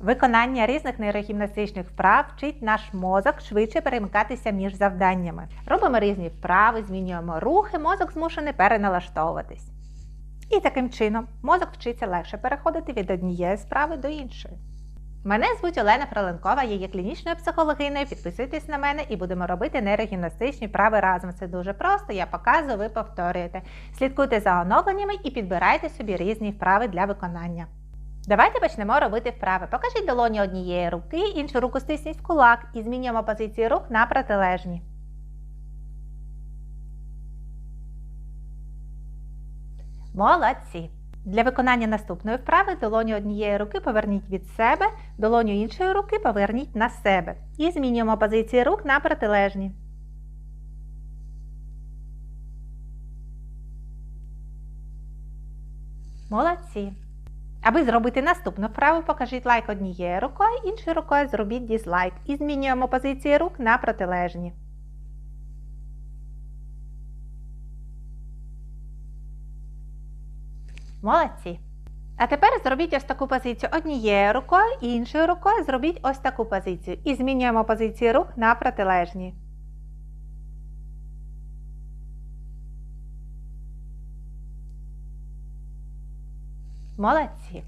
Виконання різних нейрогімнастичних вправ вчить наш мозок швидше перемикатися між завданнями. Робимо різні вправи, змінюємо рухи, мозок змушений переналаштовуватись. І таким чином мозок вчиться легше переходити від однієї справи до іншої. Мене звуть Олена Фроленкова, я є клінічною психологиною. Підписуйтесь на мене і будемо робити нейрогімнастичні вправи разом. Це дуже просто. Я показую, ви повторюєте. Слідкуйте за оновленнями і підбирайте собі різні вправи для виконання. Давайте почнемо робити вправи. Покажіть долоні однієї руки, іншу руку стисніть в кулак і змінюємо позиції рук на протилежні. Молодці! Для виконання наступної вправи долоню однієї руки поверніть від себе, долоню іншої руки поверніть на себе. І змінюємо позиції рук на протилежні. Молодці! Аби зробити наступну вправу, покажіть лайк однією рукою, іншою рукою зробіть дізлайк. І змінюємо позиції рук на протилежні. Молодці. А тепер зробіть ось таку позицію однією рукою, іншою рукою зробіть ось таку позицію. І змінюємо позиції рук на протилежні. Молодці.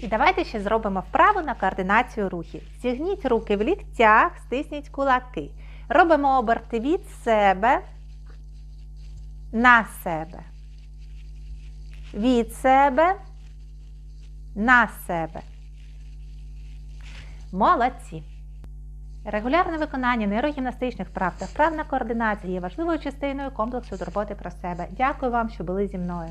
І давайте ще зробимо вправу на координацію рухів. Зігніть руки в ліктях, стисніть кулаки. Робимо оберти від себе на себе. Від себе на себе. Молодці. Регулярне виконання нейрогімнастичних вправ та вправ на координацію є важливою частиною комплексу турботи про себе. Дякую вам, що були зі мною.